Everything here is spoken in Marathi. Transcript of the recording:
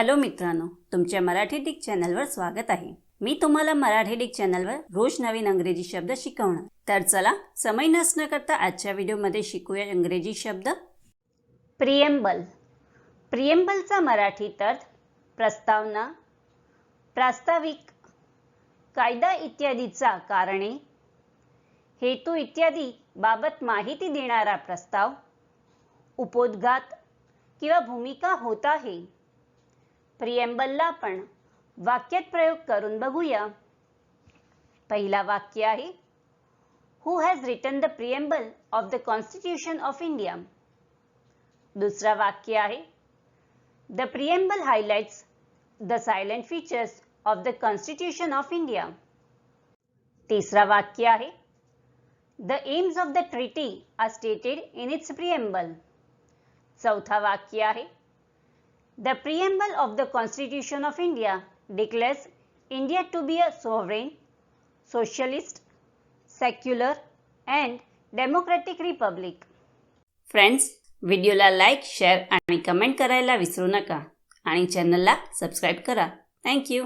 हॅलो मित्रांनो तुमच्या मराठी डिक चॅनलवर स्वागत आहे. मी तुम्हाला मराठी डिक चॅनलवर रोज नवीन अंग्रेजी शब्द शिकवणार. तर चला समय नसणं करता आजच्या व्हिडिओमध्ये शिकूया इंग्रजी शब्द. प्रिएम्बल प्रिएम्बलचा मराठीत अर्थ प्रस्तावना प्रास्ताविक कायदा इत्यादीचा कारणे हेतू इत्यादी बाबत माहिती देणारा प्रस्ताव उपोद्घात किंवा भूमिका होत आहे. प्रिएम्बलला आपण वाक्यात प्रयोग करून बघूया. पहिला वाक्य आहे who has written the preamble of the constitution of India दुसरा वाक्य आहे the preamble highlights the salient features of the constitution of India तिसरा वाक्य आहे the aims of the treaty are stated in its preamble चौथा वाक्य आहे the preamble of the constitution of India declares India to be a sovereign socialist secular and democratic republic friends व्हिडिओला लाईक शेअर आणि कमेंट करायला विसरू नका. आणि चॅनलला सबस्क्राईब करा. थँक्यू